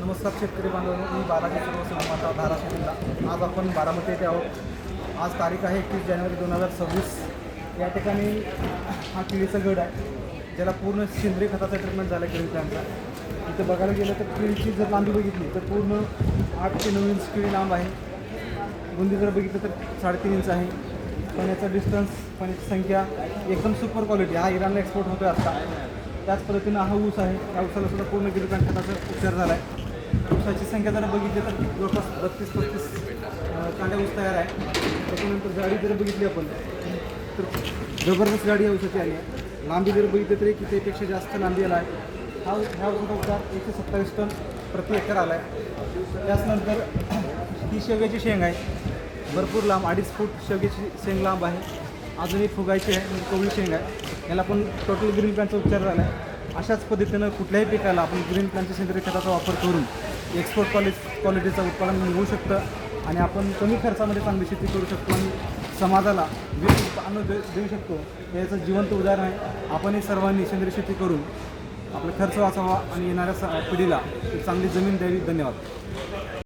नमस्कार शेतकरी बांधवांनो मी बालाजी सर्व माता धाराशिव जिल्हा. आज आपण बारामती येथे आहोत. आज तारीख आहे एकतीस जानेवारी दोन हजार सव्वीस. या ठिकाणी हा केळीचा गड आहे ज्याला पूर्ण सेंद्रिय खताचा ट्रीटमेंट झाला केळी प्लॅनचा इथं बघायला गेलं तर केळीची जर लांबी बघितली तर पूर्ण आठ ते नऊ इंच केळी लांब आहे. बुंदी जर बघितलं तर साडेतीन इंच आहे. पाण्याचा डिस्टन्स पाण्याची संख्या एकदम सुपर क्वालिटी हा इराणला एक्सपोर्ट होतो आहे आत्ता. त्याच पद्धतीनं हा ऊस आहे. या ऊसाला सुद्धा पूर्ण गिरकांड खताचा उपचार झाला आहे ऊसाची संख्या जर बघितली तर जवळपास बत्तीस पस्तीस अं, कांड्या ऊस तयार आहे. त्याच्यानंतर गाडी जर बघितली आपण तर जबरदस्त गाडी या ऊसाची आली आहे. लांबी जर बघितली तरी कितीपेक्षा जास्त लांबी आला आहे. हा ह्या ऊसाचा उतार एकशे सत्तावीस टन प्रति एकर आला आहे. त्याचनंतर ही शेवग्याची शेंग आहे. भरपूर लांब अडीच फूट शेवग्याची शेंग लांब आहे. अजूनही फुगायची आहे म्हणजे कवळी शेंग आहे. याला पण टोटल ग्रीन प्लॅनचा उपचार झाला आहे. अशाच पद्धतीनं कुठल्याही पिकाला आपण ग्रीन प्लॅनच्या सेंद्रिय खताचा वापर करून एक्सपोर्ट क्वालि क्वालिटीचं उत्पादन मिळवू शकतं आणि आपण कमी खर्चामध्ये चांगली शेती करू शकतो आणि समाजाला विविध अन्न दे देऊ शकतो. याचं जिवंत उदाहरण आहे. आपणही सर्वांनी सेंद्रिय शेती करून आपला खर्च वाचावा आणि येणाऱ्या स- पिढीला एक चांगली जमीन द्यावी. धन्यवाद.